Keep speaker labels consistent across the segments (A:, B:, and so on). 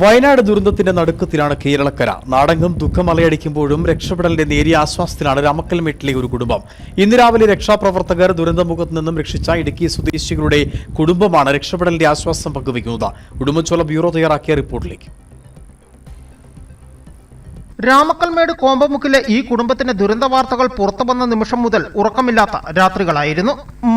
A: വയനാട് ദുരന്തത്തിന്റെ നടുക്കത്തിലാണ് കേരളക്കര. നാടെങ്ങും ദുഃഖം അലയടിക്കുമ്പോഴും രക്ഷപ്പെടലിന്റെ നേരിയ ആശ്വാസത്തിലാണ് രാമക്കൽമേട്ടിലെ ഒരു കുടുംബം. ഇന്ന് രാവിലെ രക്ഷാപ്രവർത്തകർ ദുരന്തമുഖത്ത് നിന്നും രക്ഷിച്ച ഇടുക്കി സ്വദേശികളുടെ കുടുംബമാണ് രക്ഷപ്പെടലിന്റെ ആശ്വാസം പങ്കുവയ്ക്കുന്നത്. ഉടുമ്പൻചോല ബ്യൂറോ തയ്യാറാക്കിയ റിപ്പോർട്ടിലേക്ക്.
B: രാമക്കൽമേട് കോമ്പമുക്കിലെ ഈ കുടുംബത്തിന്റെ ദുരന്ത വാർത്തകൾ പുറത്തു വന്ന നിമിഷം മുതൽ ഉറക്കമില്ലാത്ത രാത്രികളായിരുന്നു.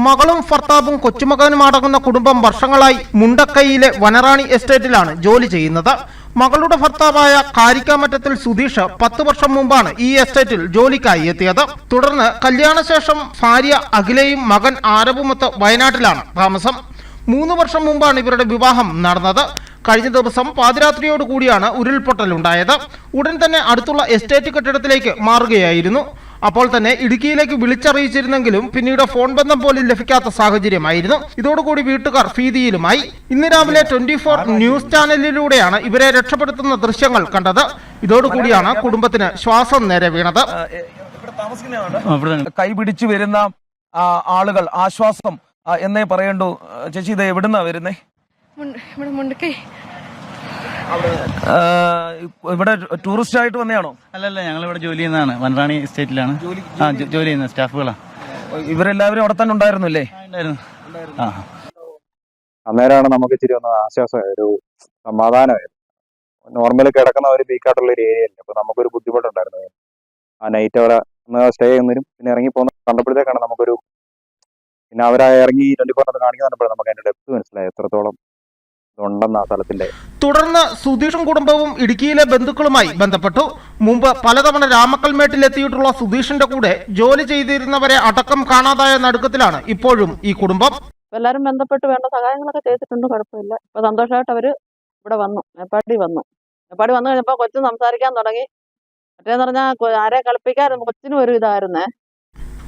B: മകളും ഭർത്താവും കൊച്ചുമകനും അടങ്ങുന്ന കുടുംബം വർഷങ്ങളായി മുണ്ടക്കൈയിലെ വനറാണി എസ്റ്റേറ്റിലാണ് ജോലി ചെയ്യുന്നത്. മകളുടെ ഭർത്താവായ കാരിക്കാമറ്റത്തിൽ സുധീഷ് പത്തു വർഷം മുമ്പാണ് ഈ എസ്റ്റേറ്റിൽ ജോലിക്കായി എത്തിയത്. തുടർന്ന് കല്യാണശേഷം ഭാര്യ അഖിലയും മകൻ ആരവുമൊത്ത് വയനാട്ടിലാണ് താമസം. മൂന്ന് വർഷം മുമ്പാണ് ഇവരുടെ വിവാഹം നടന്നത്. കഴിഞ്ഞ ദിവസം പാതിരാത്രിയോടുകൂടിയാണ് ഉരുൾപൊട്ടലുണ്ടായത് ഉടൻ തന്നെ അടുത്തുള്ള എസ്റ്റേറ്റ് കെട്ടിടത്തിലേക്ക് മാറുകയായിരുന്നു. അപ്പോൾ തന്നെ ഇടുക്കിയിലേക്ക് വിളിച്ചറിയിച്ചിരുന്നെങ്കിലും പിന്നീട് ഫോൺ ബന്ധം പോലും ലഭിക്കാത്ത സാഹചര്യമായിരുന്നു. ഇതോടുകൂടി വീട്ടുകാർ ഭീതിയിലുമായി. ഇന്ന് രാവിലെ ട്വന്റി ഫോർ ന്യൂസ് ചാനലിലൂടെയാണ് ഇവരെ രക്ഷപ്പെടുത്തുന്ന ദൃശ്യങ്ങൾ കണ്ടത്. ഇതോടുകൂടിയാണ് കുടുംബത്തിന് ശ്വാസം നേരെ വീണത്.
C: കൈപിടിച്ചു വരുന്ന ആളുകൾ ആശ്വാസം എന്നേ പറയണ്ടു. ചേച്ചി ഇത് എവിടുന്നാ വരുന്നേ?
D: ഇവിടെ മുണ്ടക്കൈ.
C: ഇവിടെ ടൂറിസ്റ്റ് ആയിട്ട് വന്നതാണോ
E: അല്ലല്ല ഞങ്ങൾ ഇവിടെ ജോലി ചെയ്യുന്നതാണ്. വനറാണി എസ്റ്റേറ്റിലാണ്. ആ ജോലി ചെയ്യുന്ന സ്റ്റാഫുകളാ.
C: ഇവരെല്ലാവരും അവിടെ തന്നെ ഉണ്ടായിരുന്നില്ലേ
E: ഉണ്ടായിരുന്നു. അല്ലേ
F: അന്നേരമാണ് നമുക്ക് ഇച്ചിരി ഒന്ന് ആശ്വാസമായി. ഒരു സമാധാനമായിരുന്നു നോർമലി കിടക്കുന്ന ഒരു ബീക്കാട്ടുള്ള ഒരു ഏരിയ അല്ലേ? അപ്പൊ നമുക്കൊരു ബുദ്ധിമുട്ടുണ്ടായിരുന്നു. ആ നൈറ്റ് അവിടെ ഒന്ന് സ്റ്റേ ചെയ്യുന്നതിനും പിന്നെ ഇറങ്ങി പോകുന്ന കണ്ടപ്പോഴത്തേക്കാണ് നമുക്കൊരു പിന്നെ അവരെ ഇറങ്ങി ട്വന്റി ഫോർ കാണിക്കാൻ കണ്ടപ്പോഴാണ് നമുക്ക് അതിന്റെ ഡെപ്ത് മനസ്സിലായി. എത്രത്തോളം സ്ഥലത്തിന്റെ
B: തുടർന്ന് സുധീഷും കുടുംബവും ഇടുക്കിയിലെ ബന്ധുക്കളുമായി ബന്ധപ്പെട്ടു. മുമ്പ് പലതവണ രാമക്കൽമേട്ടിൽ എത്തിയിട്ടുള്ള സുധീഷിന്റെ കൂടെ ജോലി ചെയ്തിരുന്നവരെ അടക്കം കാണാതായ നടുക്കത്തിലാണ് ഇപ്പോഴും ഈ കുടുംബം.
D: എല്ലാവരും എല്ലാരും ബന്ധപ്പെട്ട് വേണ്ട സഹായങ്ങളൊക്കെ ചെയ്തിട്ടുണ്ട് കുഴപ്പമില്ല. ഇപ്പൊ സന്തോഷമായിട്ട് അവർ ഇവിടെ വന്നു മേപ്പാടി വന്നു. മേപ്പാടി വന്നു കഴിഞ്ഞപ്പോ കൊച്ചു സംസാരിക്കാൻ തുടങ്ങി. മറ്റേന്ന് പറഞ്ഞാൽ ആരെ കളിപ്പിക്കാൻ കൊച്ചിനും ഒരു ഇതായിരുന്നേ.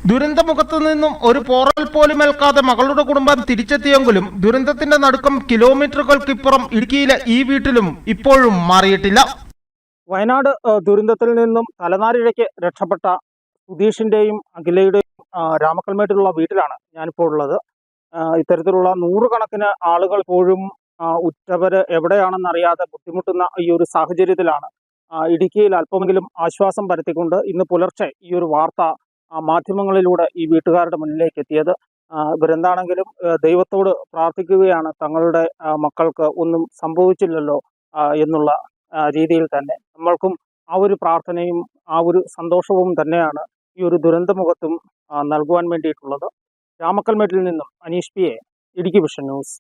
B: ദുരന്തമുഖത്തു നിന്നും ഒരു പോറൽ പോലും ഏൽക്കാതെ മകളുടെ കുടുംബം തിരിച്ചെത്തിയെങ്കിലും ദുരന്തത്തിന്റെ നടുക്കം കിലോമീറ്ററുകൾക്കിപ്പുറം ഇടുക്കിയിലെ ഈ വീട്ടിലും ഇപ്പോഴും മാറിയിട്ടില്ല.
G: വയനാട് ദുരന്തത്തിൽ നിന്നും തലനാരിഴയ്ക്ക് രക്ഷപ്പെട്ട സുധീഷിന്റെയും അഖിലയുടെയും രാമക്കൽമേട്ടിലുള്ള വീട്ടിലാണ് ഞാനിപ്പോൾ ഉള്ളത്. ഇത്തരത്തിലുള്ള നൂറുകണക്കിന് ആളുകൾ ആ, ഉറ്റവര് എവിടെയാണെന്നറിയാതെ ബുദ്ധിമുട്ടുന്ന ഈ ഒരു സാഹചര്യത്തിലാണ് ഇടുക്കിയിൽ അല്പമെങ്കിലും ആശ്വാസം പരത്തിക്കൊണ്ട് ഇന്ന് പുലർച്ചെ ഈ ഒരു വാർത്ത മാധ്യമങ്ങളിലൂടെ ഈ വീട്ടുകാരുടെ മുന്നിലേക്ക് എത്തിയത്. ആ, ഇവരെന്താണെങ്കിലും ദൈവത്തോട് പ്രാർത്ഥിക്കുകയാണ്. തങ്ങളുടെ മക്കൾക്ക് ഒന്നും സംഭവിച്ചില്ലല്ലോ എന്നുള്ള രീതിയിൽ തന്നെ. നമ്മൾക്കും ആ ഒരു പ്രാർത്ഥനയും ആ ഒരു സന്തോഷവും തന്നെയാണ് ഈ ഒരു ദുരന്തമുഖത്തും ആ, നൽകുവാൻ വേണ്ടിയിട്ടുള്ളത്. രാമക്കൽമേട്ടിൽ നിന്നും Aneesh P A Idukki vision news.